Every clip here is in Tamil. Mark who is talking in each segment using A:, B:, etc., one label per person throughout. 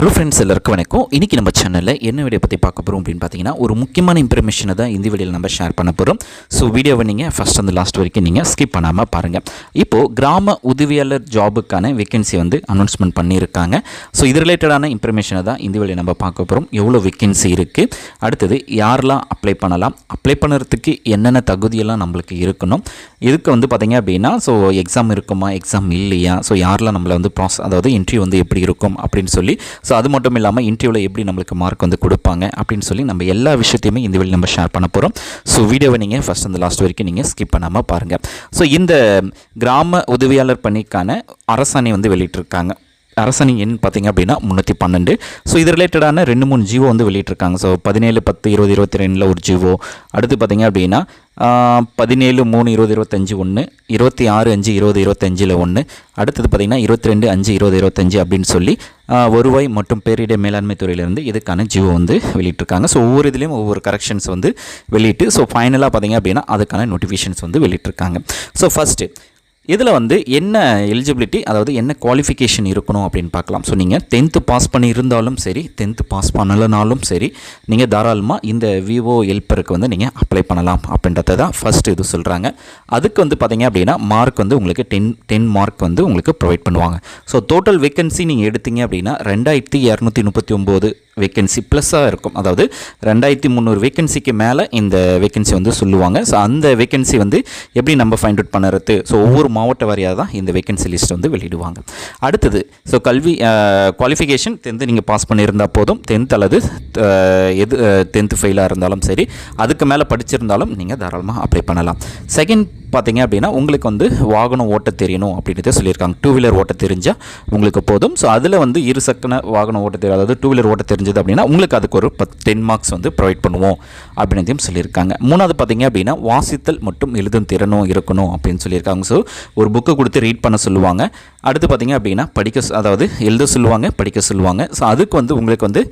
A: ஹலோ ஃப்ரெண்ட்ஸ் எல்லாருக்கும் வணக்கம். இன்றைக்கி நம்ம சேனலில் என்ன வீடியோ பற்றி பார்க்க போகிறோம் அப்படின்னு பார்த்தீங்கன்னா ஒரு முக்கியமான இன்ஃபர்மேஷனை தான் இந்த வீடியோவில் நம்ம ஷேர் பண்ண போகிறோம் ஸோ வீடியோவை நீங்கள் ஃபஸ்ட் அந்த லாஸ்ட் வரைக்கும் நீங்கள் ஸ்கிப் பண்ணாமல் பாருங்கள் இப்போது கிராம உதவியாளர் ஜாபுக்கான வேகன்சி வந்து அனௌன்ஸ்மெண்ட் பண்ணியிருக்காங்க. ஸோ இது ரிலேட்டடான இன்ஃபர்மேஷனை தான் இந்த வீடியோ நம்ம பார்க்க போகிறோம் எவ்வளோ வேகன்சி இருக்குது அடுத்தது யாரெல்லாம் அப்ளை பண்ணலாம்? அப்ளை பண்ணுறதுக்கு என்னென்ன தகுதியெல்லாம் நம்மளுக்கு இருக்கணும்? இதுக்கு வந்து பார்த்திங்க அப்படின்னா ஸோ எக்ஸாம் இருக்குமா? எக்ஸாம் இல்லையா? ஸோ யாரெல்லாம் நம்மளை வந்து ப்ராசஸ் அதாவது இன்டர்வியூ வந்து எப்படி இருக்கும்? அப்படின்னு சொல்லி ஸோ அது மட்டும் இல்லாமல் இன்டர்வியூவில் எப்படி நம்மளுக்கு மார்க் வந்து கொடுப்பாங்க அப்படின்னு சொல்லி நம்ம எல்லா விஷயத்தையுமே இந்த வழி நம்ம ஷேர் பண்ண போகிறோம் ஸோ வீடியோவை நீங்கள் ஃபஸ்ட் அந்த லாஸ்ட் வரைக்கும் நீங்கள் ஸ்கிப் பண்ணாமல் பாருங்கள் ஸோ இந்த கிராம உதவியாளர் பணிக்கான அரசாணை வந்து வெளியிட்டிருக்காங்க. அரசனின் எண் பார்த்தீங்க அப்படின்னா முந்நூற்றி பன்னெண்டு. ஸோ இது ரிலேட்டடான ரெண்டு மூணு ஜீவோ வந்து வெளியிட்டிருக்காங்க. ஸோ பதினேழு பத்து இருபது இருபத்தி ரெண்டில் ஒரு ஜீவோ அடுத்து பார்த்தீங்க அப்படின்னா பதினேழு மூணு இருபது இருபத்தஞ்சு ஒன்று இருபத்தி ஆறு அஞ்சு இருபது இருபத்தஞ்சில் ஒன்று அடுத்தது பார்த்திங்கன்னா இருபத்தி ரெண்டு அஞ்சு இருபது இருபத்தஞ்சு அப்படின்னு சொல்லி வருவாய் மற்றும் பேரிட மேலாண்மை துறையிலேருந்து இதுக்கான ஜியோ வந்து வெளியிட்டிருக்காங்க. ஸோ ஒவ்வொரு இதுலேயும் ஒவ்வொரு கரெக்ஷன்ஸ் வந்து வெளியிட்டு ஸோ ஃபைனலாக பார்த்திங்க அப்படின்னா அதுக்கான நோட்டிஃபிகேஷன்ஸ் வந்து வெளியிட்டிருக்காங்க. ஸோ ஃபஸ்ட்டு இதில் வந்து என்ன எலிஜிபிலிட்டி அதாவது என்ன குவாலிஃபிகேஷன் இருக்கணும் அப்படின்னு பார்க்கலாம். ஸோ நீங்கள் டென்த்து பாஸ் பண்ணியிருந்தாலும் சரி டென்த்து பாஸ் பண்ணலைனாலும் சரி நீங்கள் தாராளமாக இந்த விவோ ஹெல்ப்பருக்கு வந்து நீங்கள் அப்ளை பண்ணலாம் அப்படின்றத தான் ஃபஸ்ட்டு இது சொல்கிறாங்க அதுக்கு வந்து பார்த்திங்க அப்படின்னா மார்க் வந்து உங்களுக்கு டென் டென் மார்க் வந்து உங்களுக்கு ப்ரொவைட் பண்ணுவாங்க. ஸோ டோட்டல் வேக்கன்சி நீங்கள் எடுத்தீங்க அப்படின்னா ரெண்டாயிரத்தி இரநூத்தி முப்பத்தி ஒம்பது வேக்கன்சி ப்ளஸ்ஸாக இருக்கும். அதாவது ரெண்டாயிரத்தி முந்நூறு வேக்கன்சிக்கு மேலே இந்த வேக்கன்சி வந்து சொல்லுவாங்க. ஸோ அந்த வேக்கன்சி வந்து எப்படி நம்ம ஃபைண்ட் அவுட் பண்ணுறது? ஸோ ஒவ்வொரு மாவட்ட வாரியாக தான் இந்த வேக்கன்சி லிஸ்ட் வந்து வெளியிடுவாங்க. அடுத்தது ஸோ கல்வி குவாலிஃபிகேஷன் டென்த்து நீங்கள் பாஸ் பண்ணியிருந்தால் போதும். டென்த் அல்லது எது டென்த்து ஃபெயிலாக இருந்தாலும் சரி அதுக்கு மேலே படிச்சிருந்தாலும் நீங்கள் தாராளமாக அப்ளை பண்ணலாம். செகண்ட் பார்த்தீங்க அப்படின்னா உங்களுக்கு வந்து வாகனம் ஓட்ட தெரியணும் அப்படின்றத சொல்லியிருக்காங்க. டூ வீலர் ஓட்ட தெரிஞ்சால் உங்களுக்கு போதும். ஸோ அதில் வந்து இருசக்கர வாகனம் ஓட்ட தெரியும் அதாவது டூ வீலர் ஓட்ட தெரிஞ்சது அப்படின்னா உங்களுக்கு அதுக்கு ஒரு பத் டென் மார்க்ஸ் வந்து ப்ரொவைட் பண்ணுவோம் அப்படின்றதையும் சொல்லியிருக்காங்க. மூணாவது பார்த்தீங்க அப்படின்னா வாசித்தல் மற்றும் எழுதும் திறனும் இருக்கணும் அப்படின்னு சொல்லியிருக்காங்க. ஸோ ஒரு புக்கு கொடுத்து ரீட் பண்ண சொல்லுவாங்க. அடுத்து பார்த்தீங்க அப்படின்னா படிக்க அதாவது எழுத சொல்லுவாங்க படிக்க சொல்லுவாங்க. ஸோ அதுக்கு வந்து உங்களுக்கு வந்து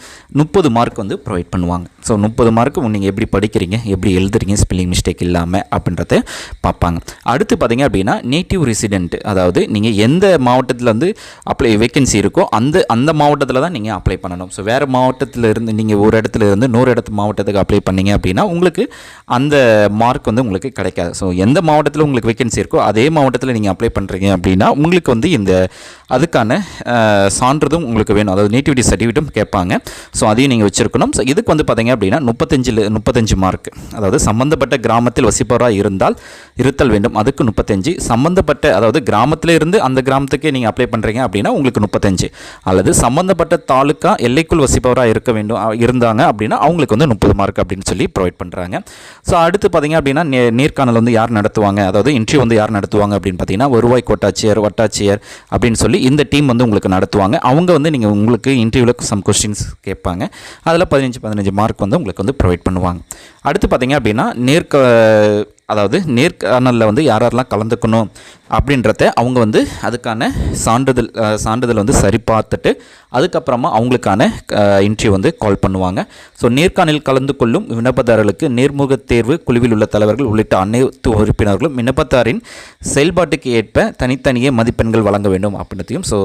A: முப்பது மார்க் வந்து ப்ரொவைட் பண்ணுவாங்க. ஸோ முப்பது மார்க்கு நீங்கள் எப்படி படிக்கிறீங்க எப்படி எழுதுறீங்க ஸ்பெல்லிங் மிஸ்டேக் இல்லாமல் அப்படின்றத பார்ப்பாங்க. அடுத்து பார்த்தீங்க அப்படின்னா நேட்டிவ் ரெசிடென்ட் அதாவது நீங்கள் எந்த மாவட்டத்தில் வந்து அப்ளை வேகன்சி இருக்கோ அந்த அந்த மாவட்டத்தில் தான் நீங்கள் அப்ளை பண்ணணும். ஸோ வேறு மாவட்டத்தில் இருந்து நீங்கள் ஒரு இடத்துல இருந்து நூறு இடத்து மாவட்டத்துக்கு அப்ளை பண்ணீங்க அப்படின்னா உங்களுக்கு அந்த மார்க் வந்து உங்களுக்கு கிடைக்காது. ஸோ எந்த மாவட்டத்தில் உங்களுக்கு வேகன்சி இருக்கோ அதே மாவட்டத்தில் நீங்கள் அப்ளை பண்ணுறீங்க அப்படின்னா உங்களுக்கு வந்து இந்த அதுக்கான அஹ், உங்களுக்கு வேணும். அதாவது நேட்டிவிட்டி சர்டிஃபிகேட்டும் கேட்பாங்க. ஸோ அதையும் நீங்கள் வச்சுருக்கணும். ஸோ இதுக்கு வந்து பார்த்தீங்க அப்படின்னா முப்பத்தஞ்சு முப்பத்தஞ்சு மார்க் அதாவது சம்மந்தப்பட்ட கிராமத்தில் வசிப்பவராக இருந்தால் செலுத்தல் வேண்டும். அதுக்கு முப்பத்தஞ்சு. சம்பந்தப்பட்ட அதாவது கிராமத்தில் இருந்து அந்த கிராமத்துக்கே நீங்கள் அப்ளை பண்ணுறீங்க அப்படின்னா உங்களுக்கு முப்பத்தஞ்சு. அல்லது சம்பந்தப்பட்ட தாலுக்கா எல்லைக்குள் வசிப்பவராக இருக்க வேண்டும் இருந்தாங்க அப்படின்னா அவங்களுக்கு வந்து முப்பது மார்க் அப்படின்னு சொல்லி ப்ரொவைட் பண்ணுறாங்க ஸோ அடுத்து பார்த்தீங்க அப்படின்னா நே நேர்காணல் வந்து யார் நடத்துவாங்க? அதாவது இன்ட்ரிவ் வந்து யார் நடத்துவாங்க அப்படின்னு பார்த்தீங்கன்னா வருவாய் கோட்டாட்சியர் வட்டாட்சியர் அப்படின்னு சொல்லி இந்த டீம் வந்து உங்களுக்கு நடத்துவாங்க. அவங்க வந்து நீங்கள் உங்களுக்கு இன்டர்வியூவில் சம் கொஸ்டின்ஸ் கேட்பாங்க. அதில் பதினஞ்சு பதினஞ்சு மார்க் வந்து உங்களுக்கு வந்து ப்ரொவைட் பண்ணுவாங்க. அடுத்து பார்த்திங்க அப்படின்னா நேர்க அதாவது நேர்காணலில் வந்து யார் யாரெல்லாம் கலந்துக்கணும் அப்படின்றத அவங்க வந்து அதுக்கான சான்றிதழ் சான்றிதழ் வந்து சரி பார்த்துட்டு அதுக்கப்புறமா அவங்களுக்கான இன்ட்ரிவ் வந்து கால் பண்ணுவாங்க. ஸோ நேர்காணலில் கலந்து கொள்ளும் விண்ணப்பதாரர்களுக்கு நேர்முக தேர்வு குழுவில் உள்ள தலைவர்கள் உள்ளிட்ட அனைத்து உறுப்பினர்களும் விண்ணப்பதாரின் செயல்பாட்டுக்கு ஏற்ப தனித்தனியே மதிப்பெண்கள் வழங்க வேண்டும் அப்படின்றதையும் ஸோ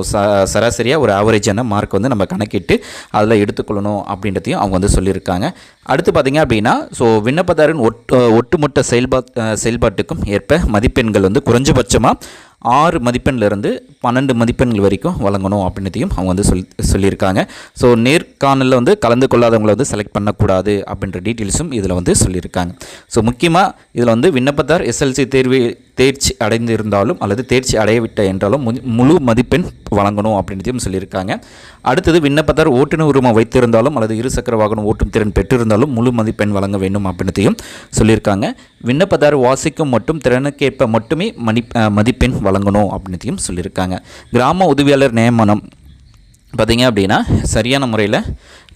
A: சராசரியாக ஒரு ஆவரேஜான மார்க் வந்து நம்ம கணக்கிட்டு அதில் எடுத்துக்கொள்ளணும் அப்படின்றதையும் அவங்க வந்து சொல்லியிருக்காங்க. அடுத்து பார்த்தீங்க அப்படின்னா ஸோ விண்ணப்பதாரின் ஒட்டு ஒட்டுமொத்த செயல்பா செயல்பாட்டுக்கும் ஏற்ப மதிப்பெண்கள் வந்து குறைஞ்சபட்சமாக ஆறு மதிப்பெண்லேருந்து பன்னெண்டு மதிப்பெண்கள் வரைக்கும் வழங்கணும் அப்படின்றதையும் அவங்க வந்து சொல் சொல்லியிருக்காங்க. ஸோ நேர்காணலில் வந்து கலந்து கொள்ளாதவங்களை வந்து செலக்ட் பண்ணக்கூடாது அப்படின்ற டீட்டெயில்ஸும் இதில் வந்து சொல்லியிருக்காங்க. ஸோ முக்கியமாக இதில் வந்து விண்ணப்பத்தார் எஸ்எல்சி தேர்வு தேர்ச்சி அடைந்திருந்தாலும் அல்லது தேர்ச்சி அடையவிட்ட என்றாலும் மு- முழு மதிப்பெண் வழங்கணும் அப்படின்றதையும் சொல்லியிருக்காங்க. அடுத்தது விண்ணப்பத்தார் ஓட்டுநர் உரிமம் வைத்திருந்தாலும் அல்லது இருசக்கர வாகனம் ஓட்டும் திறன் பெற்றிருந்தாலும் முழு மதிப்பெண் வழங்க வேண்டும் அப்படின்றதையும் சொல்லியிருக்காங்க. விண்ணப்பதார் வாசிக்கும் மட்டும் திறனுக்கேற்ப மட்டுமே மதி மதிப்பெண் வழங்கணும் அப்படின்றதையும் சொல்லியிருக்காங்க. கிராம உதவியாளர் நியமனம் பார்த்திங்க அப்படின்னா சரியான முறையில்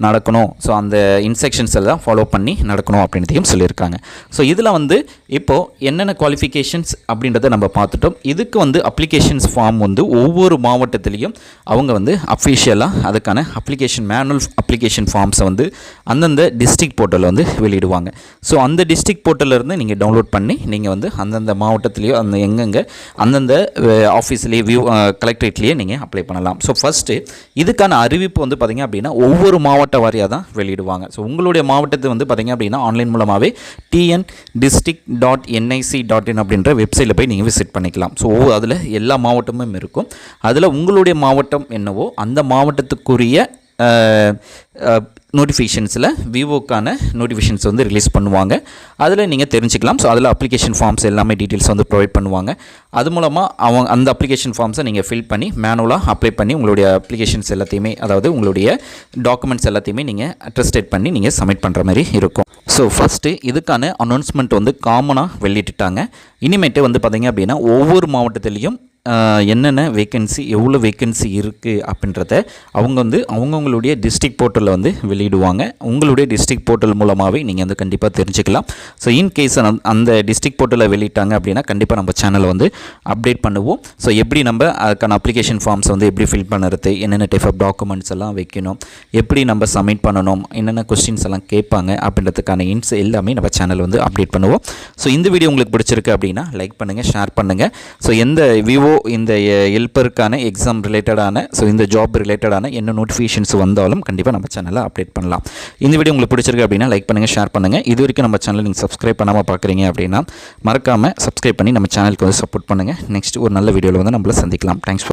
A: நடக்கணும். ஸோ அந்த இன்ஸ்ட்ரக்ஷன்ஸ் எல்லாம் ஃபாலோ பண்ணி நடக்கணும் அப்படின்றதையும் சொல்லியிருக்காங்க. ஸோ இதில் வந்து இப்போது என்னென்ன குவாலிஃபிகேஷன்ஸ் அப்படின்றத நம்ம பார்த்துட்டோம். இதுக்கு வந்து அப்ளிகேஷன்ஸ் ஃபார்ம் வந்து ஒவ்வொரு மாவட்டத்திலையும் அவங்க வந்து அஃபிஷியலாக அதுக்கான அப்ளிகேஷன் மேனுவல் அப்ளிகேஷன் ஃபார்ம்ஸை வந்து அந்தந்த டிஸ்ட்ரிக்ட் போர்ட்டலில் வந்து வெளியிடுவாங்க. ஸோ அந்த டிஸ்ட்ரிக்ட் போர்ட்டலேருந்து நீங்கள் டவுன்லோட் பண்ணி நீங்கள் வந்து அந்தந்த மாவட்டத்துலேயோ அந்த எங்கெங்கே அந்தந்த ஆஃபீஸ்லேயே வியூ கலெக்டரேட்லேயே நீங்கள் அப்ளை பண்ணலாம். ஸோ ஃபஸ்ட்டு இதுக்கான அறிவிப்பு வந்து பார்த்திங்க அப்படின்னா ஒவ்வொரு மாவட்ட வாரியாக தான் வெளியிடுவாங்க. ஸோ உங்களுடைய மாவட்டத்தை வந்து பார்த்திங்க அப்படின்னா ஆன்லைன் மூலமாகவே TN district dot NIC dot in அப்படின்ற வெப்சைட்டில் போய் நீங்கள் விசிட் பண்ணிக்கலாம். ஸோ அதில் எல்லா மாவட்டமும் இருக்கும். அதில் உங்களுடைய மாவட்டம் என்னவோ அந்த மாவட்டத்துக்குரிய நோட்டிஃபிகேஷன்ஸில் விவோக்கான நோட்டிஃபிகேஷன்ஸ் வந்து ரிலீஸ் பண்ணுவாங்க. அதில் நீங்கள் தெரிஞ்சுக்கலாம். ஸோ அதில் அப்ளிகேஷன் ஃபார்ம்ஸ் எல்லாமே டீட்டெயில்ஸ் வந்து ப்ரொவைட் பண்ணுவாங்க. அது மூலமாக அவங்க அந்த அப்ளிகேஷன் ஃபார்ம்ஸை நீங்கள் ஃபில் பண்ணி மேனுவலாக அப்ளை பண்ணி உங்களுடைய அப்ளிகேஷன்ஸ் எல்லாத்தையுமே அதாவது உங்களுடைய டாக்குமெண்ட்ஸ் எல்லாத்தையுமே நீங்கள் அட்ரஸ்டேட் பண்ணி நீங்கள் சப்மிட் பண்ணுற மாதிரி இருக்கும். ஸோ ஃபஸ்ட்டு இதுக்கான அனௌன்ஸ்மெண்ட் வந்து காமனாக வெளியிட்டுட்டாங்க. இனிமேட்டு வந்து பார்த்திங்க அப்படின்னா ஒவ்வொரு மாவட்டத்துலேயும் என்னென்ன வேக்கன்சி எவ்வளோ வேக்கன்சி இருக்குது அப்படின்றத அவங்க வந்து அவங்கவுங்களுடைய டிஸ்ட்ரிக் போர்ட்டலில் வந்து வெளியிடுவாங்க. உங்களுடைய டிஸ்ட்ரிக் போர்ட்டல் மூலமாகவே நீங்கள் வந்து கண்டிப்பாக தெரிஞ்சுக்கலாம். ஸோ இன்கேஸ் அந்த டிஸ்ட்ரிக்ட் போர்ட்டலில் வெளியிட்டாங்க அப்படின்னா கண்டிப்பாக நம்ம சேனலை வந்து அப்டேட் பண்ணுவோம். ஸோ எப்படி நம்ம அதுக்கான அப்ளிகேஷன் ஃபார்ம்ஸ் வந்து எப்படி ஃபில் பண்ணுறது என்னென்ன டைப் ஆஃப் டாக்குமெண்ட்ஸ் எல்லாம் வைக்கணும் எப்படி நம்ம சப்மிட் பண்ணணும் என்னென்ன கொஸ்டின்ஸ் எல்லாம் கேட்பாங்க அப்படின்றதுக்கான இன்ஸ் எல்லாமே நம்ம சேனல் வந்து அப்டேட் பண்ணுவோம். ஸோ இந்த வீடியோ உங்களுக்கு பிடிச்சிருக்கு அப்படின்னா லைக் பண்ணுங்கள் ஷேர் பண்ணுங்கள் ஸோ எந்த விவோ இந்த ஹெல்ப்பருக்கான எக்ஸாம் ரிலேட்டடான ஸோ இந்த ஜாப் ரிலேட்டடான என்ன நோட்டிஃபிகேஷன்ஸ் வந்தாலும் கண்டிப்பாக நம்ம சேனலில் அப்டேட் பண்ணலாம். இந்த வீடியோ உங்களுக்கு பிடிச்சிருக்கு அப்படின்னா லைக் பண்ணுங்கள் ஷேர் பண்ணுங்கள் இது வரைக்கும் நம்ம சேனலில் நீங்கள் சப்ஸ்கிரைப் பண்ணாமல் பார்க்குறீங்க அப்படின்னா மறக்காமல் சப்ஸ்கிரைப் பண்ணி நம்ம சேனலுக்கு வந்து சப்போர்ட் பண்ணுங்கள் நெக்ஸ்ட் ஒரு நல்ல வீடியோவில் வந்து நம்மள சந்திக்கலாம். தேங்க்ஸ்